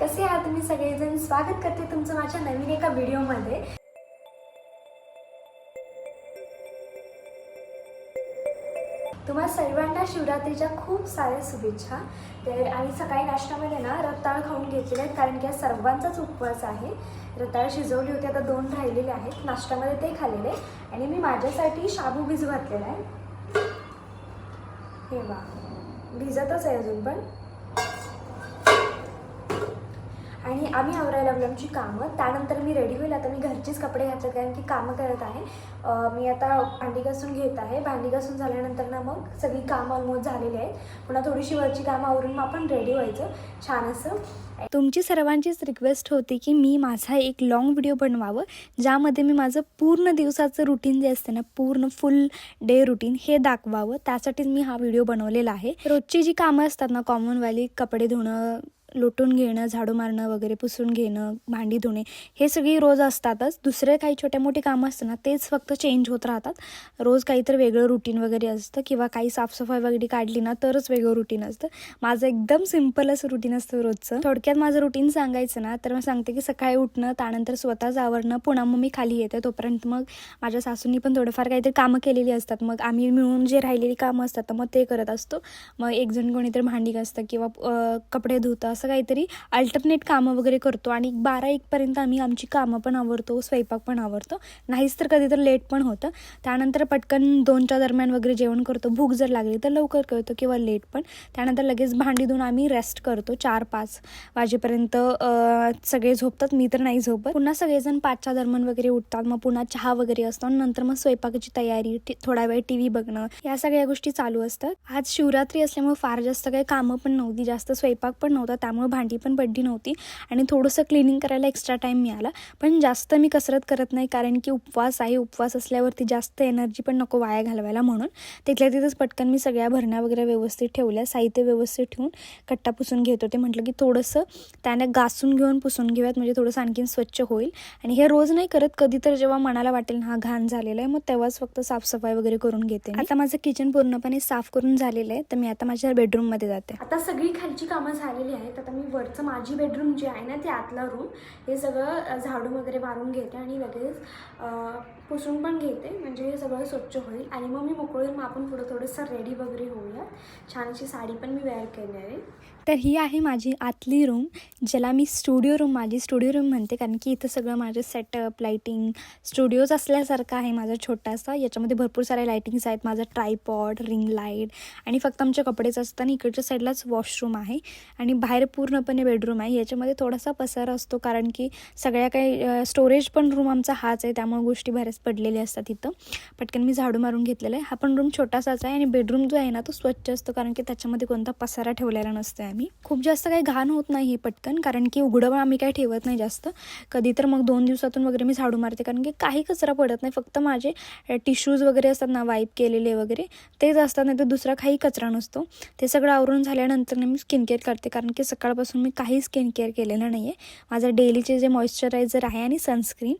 कसे आहात तुम्ही सगळेजण? स्वागत करते तुमचं माझ्या नवीन एका व्हिडिओमध्ये. तुम्हा सर्वांना शिवरात्रीच्या खूप साऱ्या शुभेच्छा. तर आणि सकाळी नाश्त्यामध्ये ना रताळ खाऊन घेतलेले आहेत कारण की आज सर्वांचाच उपवास आहे. रताळ शिजवली होती आता दोन राहिलेले आहेत. नाश्त्यामध्ये ते खाल्लेले आणि मी माझ्यासाठी शाबू भिजू घातलेला आहे. हे वा भिजतच आहे अजून पण. आणि आम्ही आवरायला लागलो आमची कामं. त्यानंतर मी रेडी होईल. आता मी घरचेच कपडे घातले कारण की कामं करत आहे. मी आता भांडी घासून घेत आहे. भांडी घासून झाल्यानंतर ना मग सगळी कामं ऑलमोस्ट झालेली आहेत. पुन्हा थोडीशी वरची कामं आवरून मग आपण रेडी व्हायचं. छान असं. तुमची सर्वांचीच रिक्वेस्ट होती की मी माझा एक लॉंग व्हिडिओ बनवावं ज्यामध्ये मी माझं पूर्ण दिवसाचं रुटीन जे असते ना पूर्ण फुल डे रुटीन हे दाखवावं. त्यासाठीच मी हा व्हिडिओ बनवलेला आहे. रोजची जी कामं असतात ना कॉमनवाली कपडे धुणं लोटून घेणं झाडू मारणं वगैरे पुसून घेणं भांडी धुणे हे सगळी रोज असतातच. दुसरे काही छोटे मोठी कामं असतं ना तेच फक्त चेंज होत राहतात. रोज काहीतरी वेगळं रुटीन वगैरे असतं किंवा काही साफसफाई वगैरे काढली ना तरच वेगळं रुटीन असतं. माझं एकदम सिम्पलच रुटीन असतं रोजचं. थोडक्यात माझं रुटीन सांगायचं ना तर मग सांगते की सकाळी उठणं त्यानंतर स्वतःच आवरणं पुन्हा मग मी खाली येते. तोपर्यंत मग माझ्या सासूंनी पण थोडंफार काहीतरी कामं केलेली असतात. मग आम्ही मिळून जे राहिलेली कामं असतात तर मग ते करत असतो. मग एक जण कोणीतरी भांडी घासतं किंवा कपडे धुतं असं काहीतरी अल्टरनेट कामं वगैरे करतो आणि बारा एकपर्यंत आम्ही आमची कामं पण आवरतो स्वयंपाक पण आवरतो. नाहीच तर कधी तर लेट पण होतं. त्यानंतर पटकन दोनच्या दरम्यान वगैरे जेवण करतो. भूक जर लागली तर लवकर करतो किंवा लेट पण. त्यानंतर लगेच भांडी धुवून आम्ही रेस्ट करतो चार पाच वाजेपर्यंत. सगळे झोपतात. मी तर नाही झोपत. पुन्हा सगळेजण पाचच्या दरम्यान वगैरे उठतात. मग पुन्हा चहा वगैरे असतो नंतर मग स्वयंपाकाची तयारी थोडा वेळ टी व्ही बघणं या सगळ्या गोष्टी चालू असतात. आज शिवरात्री असल्यामुळे फार जास्त काही कामं पण नव्हती. जास्त स्वयंपाक पण नव्हता. त्यामुळे भांडी पण पडली नव्हती. आणि थोडंसं क्लिनिंग करायला एक्स्ट्रा टाईम मिळाला. पण जास्त मी कसरत करत नाही कारण की उपवास आहे. उपवास असल्यावरती जास्त एनर्जी पण नको वाया घालवायला म्हणून. तिथल्या तिथंच पटकन मी सगळ्या भरण्या वगैरे व्यवस्थित ठेवल्या. साहित्य व्यवस्थित ठेवून कट्टा पुसून घेत होते. म्हटलं की थोडंसं त्याने घासून घेऊन पुसून घेऊयात. म्हणजे थोडंसं आणखीन स्वच्छ होईल. आणि हे रोज नाही करत. कधी तर जेव्हा मनाला वाटेल ना, हा घाण झालेला आहे. मग तेव्हाच फक्त साफसफाई वगैरे करून घेते आता माझं किचन पूर्णपणे साफ करून झालेलं आहे. तर मी आता माझ्या बेडरूममध्ये जाते. आता सगळी खालची कामं झालेली आहेत. आता मी वरचं माझी बेडरूम जी आहे ना ते आतला रूम हे सगळं अ, झाडू वगैरे मारून घेते आणि लगेच पुसून पण घेते. म्हणजे हे सगळं स्वच्छ होईल. आणि मग मी मोकळी मग आपण पुढं थोडंसं रेडी वगैरे होऊया छान अशी साडी पण मी वेअर केली आहे. तर ही आहे माझी आतली रूम ज्याला मी स्टुडिओ रूम माझी स्टुडिओ रूम म्हणते. कारण की इथं सगळं माझं सेटअप लाईटिंग स्टुडिओज असल्यासारखं आहे माझा छोटासा. याच्यामध्ये भरपूर साऱ्या लाईटिंग्स आहेत. माझा ट्रायपॉड रिंग लाइट आणि फक्त आमचे कपडेच असताना आणि इकडच्या साईडलाच वॉशरूम आहे. आणि बाहेर पूर्णपणे बेडरूम आहे. याच्यामध्ये थोडासा पसारा असतो कारण की सगळ्या काही स्टोरेज पण रूम आमचा हाच आहे. त्यामुळे गोष्टी बऱ्याच पडलेल्या असतात इथं. पटकन मी झाडू मारून घेतलेला आहे. हा पण रूम छोटासाच आहे आणि बेडरूम जो आहे ना तो स्वच्छ असतो. कारण की त्याच्यामध्ये कोणता पसारा ठेवलेला नसतो आहे आम्ही. खूप जास्त काही घाण होत नाही हे पटकन कारण की उघडं आम्ही काही ठेवत नाही जास्त. कधी तर मग दोन दिवसातून वगैरे मी झाडू मारते कारण की काही कचरा पडत नाही. फक्त माझे टिश्यूज वगैरे असतात ना वाईप केलेले वगैरे तेच असतात नाही तर दुसरा काही कचरा नसतो. ते सगळं आवरून झाल्यानंतर मी स्किन केअर करते कारण की सकाळपासून मी काही स्किन केअर केलेलं नाही आहे माझं डेलीचे जे मॉइश्चरायझर आहे आणि सनस्क्रीन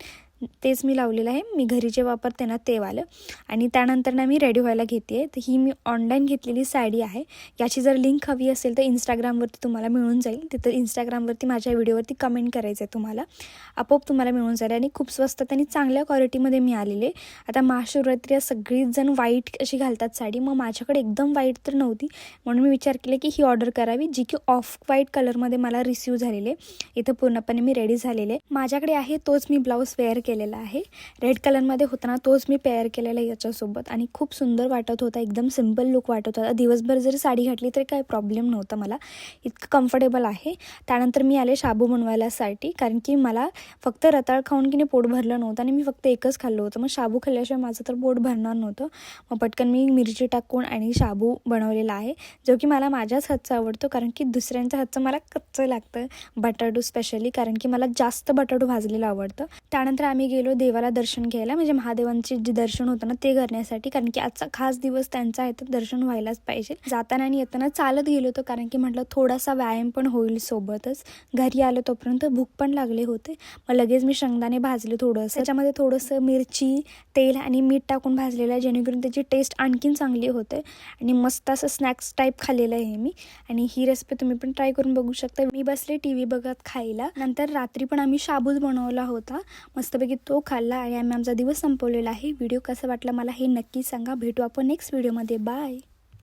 तेच मी लावलेलं आहे. मी घरी जे वापरते ना ते वालं आणि त्यानंतर ना मी रेडी व्हायला घेते आहे तर ही मी ऑनलाईन घेतलेली साडी आहे. याची जर लिंक हवी असेल तर इंस्टाग्रामवरती तुम्हाला मिळून जाईल. तिथं इंस्टाग्रामवरती माझ्या व्हिडिओवरती कमेंट करायचं आहे तुम्हाला. आपोआप तुम्हाला मिळून जाईल. आणि खूप स्वस्त आणि चांगल्या क्वालिटीमध्ये मिळालेले आता महाशिवरात्री या सगळीच जण अशी घालतात साडी. मग माझ्याकडे एकदम वाईट तर नव्हती. म्हणून मी विचार केला की ही ऑर्डर करावी जी की ऑफ व्हाईट कलरमध्ये मला रिसिव्ह झालेले इथं पूर्णपणे मी रेडी झालेले माझ्याकडे आहे तोच मी ब्लाऊज वेअर केलेला आहे. रेड कलरमध्ये होता ना तोच मी पेअर केलेला आहे याच्यासोबत. आणि खूप सुंदर वाटत होता एकदम सिंपल लुक वाटत होता. दिवसभर जरी साडी घातली तरी काही प्रॉब्लेम नव्हता मला. इतकं कम्फर्टेबल आहे. त्यानंतर मी आले शाबू बनवायलासाठी. कारण की मला फक्त रताळ खाऊन की नाही पोट भरलं नव्हतं आणि मी फक्त एकच खाल्लं होतं. मग शाबू खाल्ल्याशिवाय माझं तर पोट भरणार नव्हतं. मग पटकन मी मिरची टाकून आणि शाबू बनवलेला आहे. जो की मला माझ्याच हातचा आवडतो. कारण की दुसऱ्यांच्या हातचं मला कच्चं लागतं. बटाटू स्पेशली कारण की मला जास्त बटाटू भाजलेलं आवडतं. त्यानंतर आम्ही आम्ही गेलो देवाला दर्शन घ्यायला. म्हणजे महादेवांचे जे दर्शन होतं ना ते करण्यासाठी. कारण की आजचा खास दिवस त्यांचा आहे तर दर्शन व्हायलाच पाहिजे. जाताना आणि येताना चालत गेलो होतो कारण की म्हटलं थोडासा व्यायाम पण होईल सोबतच. घरी आलो तोपर्यंत भूक पण लागले होते. मग लगेच मी शेंगदाणे भाजले थोडंसं. त्याच्यामध्ये थोडंसं मिरची तेल आणि मीठ टाकून भाजलेलं आहे जेणेकरून त्याची टेस्ट आणखीन चांगली होते. आणि मस्त असं स्नॅक्स टाईप खाल्लेलं आहे मी. आणि ही रेसिपी तुम्ही पण ट्राय करून बघू शकता. मी बसले टी व्ही बघत खायला. नंतर रात्री पण आम्ही शाबूत बनवला होता. मस्तपैकी तो खाल्ला आणि आम्ही आमचा दिवस संपवलेला आहे. व्हिडिओ कसा वाटला मला हे नक्की सांगा. भेटू आपण नेक्स्ट व्हिडिओमध्ये बाय